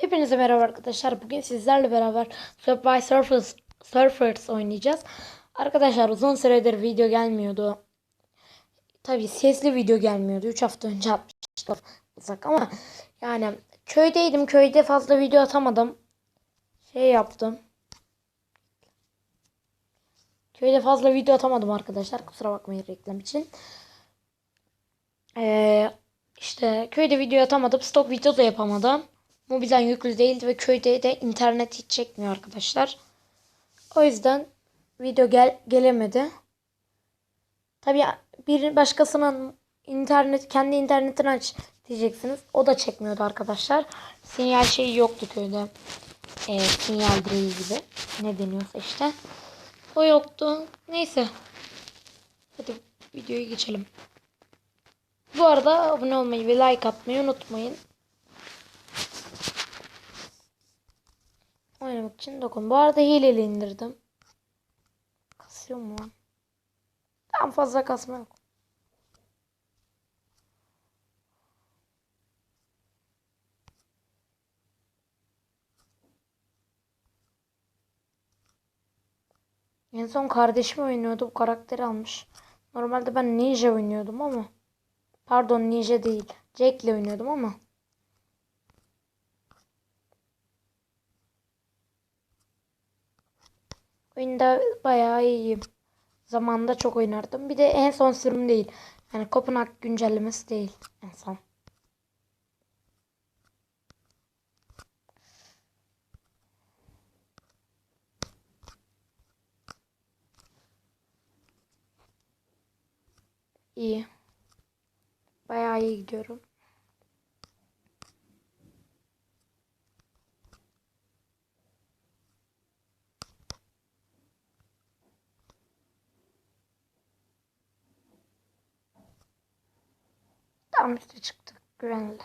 Hepinize merhaba arkadaşlar. Bugün sizlerle beraber Subway Surfers, Surfers oynayacağız. Arkadaşlar uzun süredir video gelmiyordu. Tabi sesli video gelmiyordu. 3 hafta önce atmıştım uzak ama yani köydeydim. Köyde fazla video atamadım. Şey yaptım. Köyde fazla video atamadım arkadaşlar. Kusura bakmayın reklam için. Ee, işte köyde video atamadım. Stok video da yapamadım. Mobilden yüklü değildi ve köyde de internet hiç çekmiyor arkadaşlar. O yüzden video gel gelemedi. Tabii bir başkasının internet kendi internetini aç diyeceksiniz. O da çekmiyordu arkadaşlar. Sinyal şeyi yoktu köyde. Ee, sinyal direği gibi. Ne deniyorsa işte. O yoktu. Neyse. Hadi videoya geçelim. Bu arada abone olmayı ve like atmayı unutmayın. Oynamak için dokun. Bu arada hileli indirdim. Kasıyor mu lan? Tam fazla kasma yok. En son kardeşim oynuyordu. Bu karakteri almış. Normalde ben Ninja oynuyordum ama. Pardon Ninja değil. Jack'le oynuyordum ama. Oyunda bayağı iyiyim. Zamanında çok oynardım. Bir de en son sürüm değil. Yani Kopenhag güncellemesi değil. En son. İyi. Bayağı iyi gidiyorum. Tam üstü çıktık. Güvenli.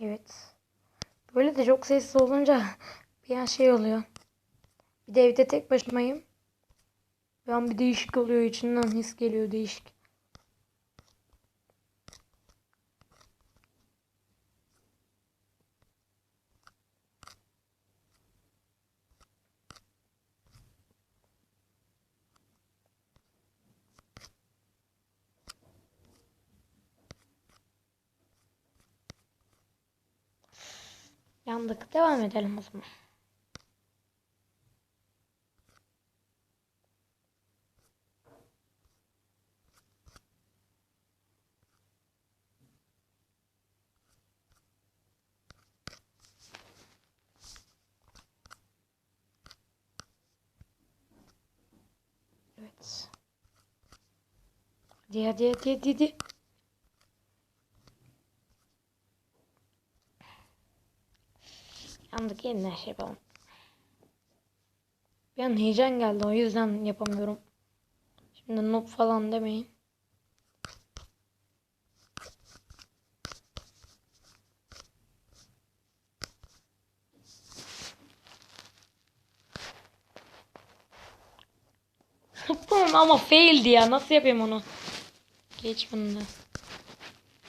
Evet. Böyle de çok sessiz olunca bir an şey oluyor. Bir de evde tek başımayım. An bir değişik oluyor içinden his geliyor değişik. Yandık. Devam edelim o zaman. Evet. Hadi hadi hadi hadi. hadi. Yandık yeniden şey yapalım. Bir an heyecan geldi o yüzden yapamıyorum. Şimdi noob falan demeyin. Yapamam ama faildi ya. Nasıl yapayım onu? Geç bunu da.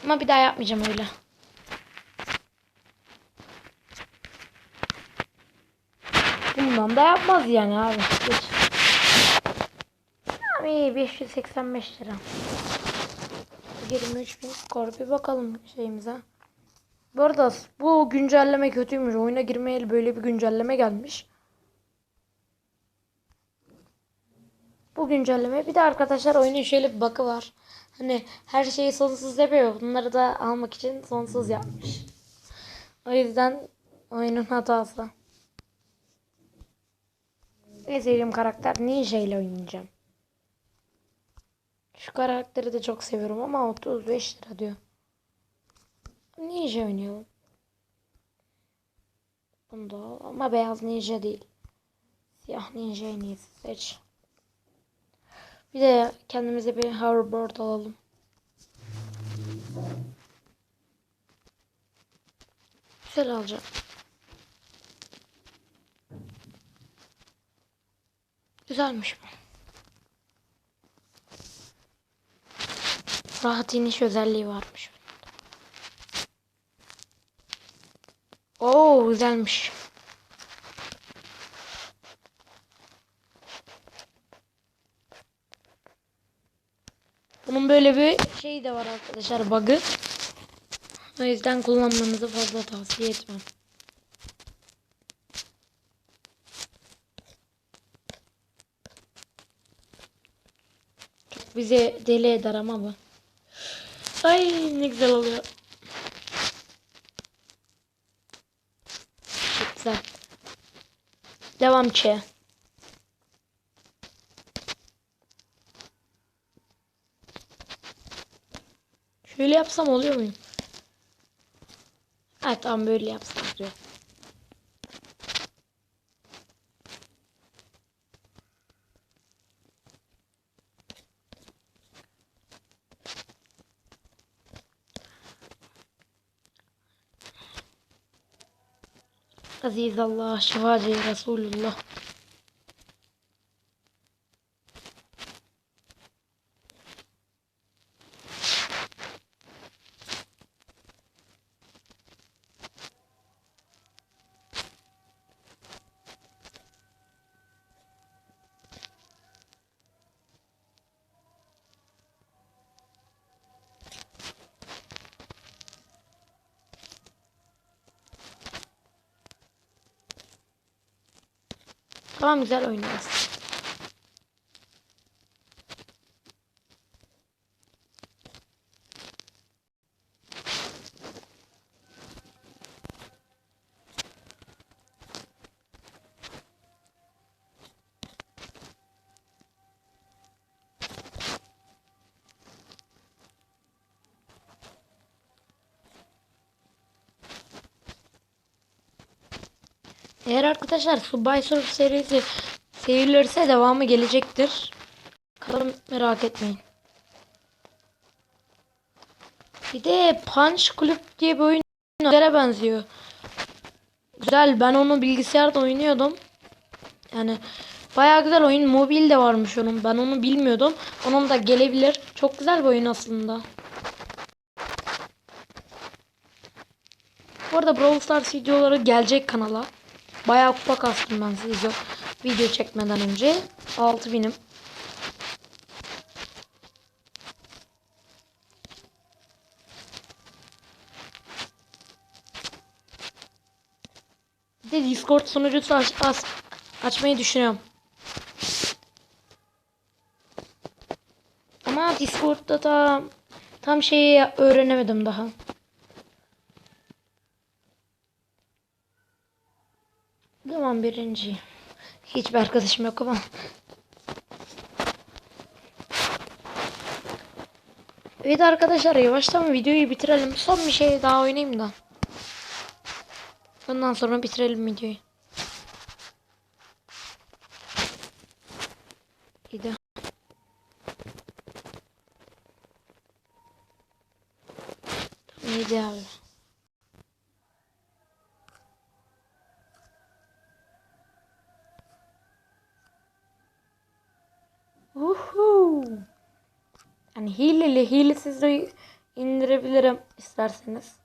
Ama bir daha yapmayacağım öyle. Bundan da yapmaz yani abi. Geç. Tamam iyi 585 lira. 23 bin skor. Bir bakalım şeyimize. Bu arada bu güncelleme kötüymüş. Oyuna girmeyeli böyle bir güncelleme gelmiş. Bu güncelleme. Bir de arkadaşlar oyunun şöyle bir bakı var. Hani her şeyi sonsuz yapıyor. Bunları da almak için sonsuz yapmış. O yüzden oyunun hatası. En sevdiğim karakter Ninja ile oynayacağım. Şu karakteri de çok seviyorum ama 35 lira diyor. Ninja oynayalım. Bunda ama beyaz ninja değil. Siyah ninja en iyisi seç. Bir de kendimize bir hoverboard alalım. Güzel alacağım. Güzelmiş bu. Rahat iniş özelliği varmış. Oo güzelmiş. Bunun böyle bir şeyi de var arkadaşlar bug'ı. O yüzden kullanmanızı fazla tavsiye etmem. Çok bizi deli eder ama bu. Ay ne güzel oluyor. Çok güzel. Devam ki. Şöyle yapsam oluyor muyum? Evet tamam böyle yapsam oluyor. Aziz Allah, şifacı Resulullah. Tamam güzel oynuyoruz. Eğer arkadaşlar Subway Surf serisi sevilirse devamı gelecektir. Kalın merak etmeyin. Bir de Punch Club diye bir oyun güzele benziyor. Güzel ben onu bilgisayarda oynuyordum. Yani bayağı güzel oyun. Mobil de varmış onun. Ben onu bilmiyordum. Onun da gelebilir. Çok güzel bir oyun aslında. Bu arada Brawl Stars videoları gelecek kanala. Bayağı kupa kastım ben size video çekmeden önce. 6000'im. Bir de Discord sunucusu aç, aç, açmayı düşünüyorum. Ama Discord'da da tam şeyi öğrenemedim daha. Tamam birinci. Hiçbir arkadaşım yok ama. Evet arkadaşlar yavaştan videoyu bitirelim. Son bir şey daha oynayayım da. Ondan sonra bitirelim videoyu. İyi Tamam iyiydi abi. Yani hileli hilesiz de indirebilirim isterseniz.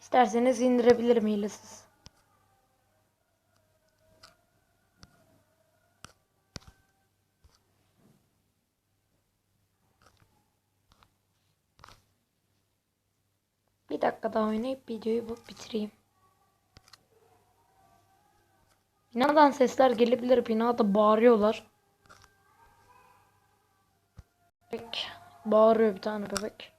İsterseniz indirebilirim hilesiz. Bir dakika daha oynayıp videoyu bitireyim. Binadan sesler gelebilir. Binada bağırıyorlar. Bebek. Bağırıyor bir tane bebek.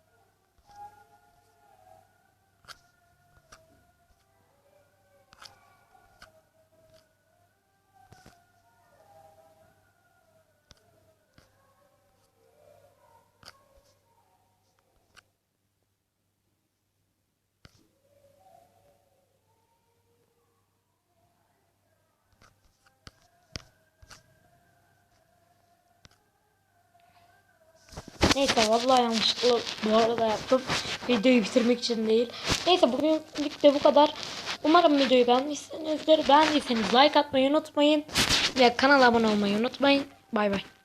Neyse vallahi yanlışlıkla bu arada yaptım. Videoyu bitirmek için değil. Neyse bugünlük de bu kadar. Umarım videoyu beğenmişsinizdir. Beğendiyseniz like atmayı unutmayın. Ve kanala abone olmayı unutmayın. Bay bay.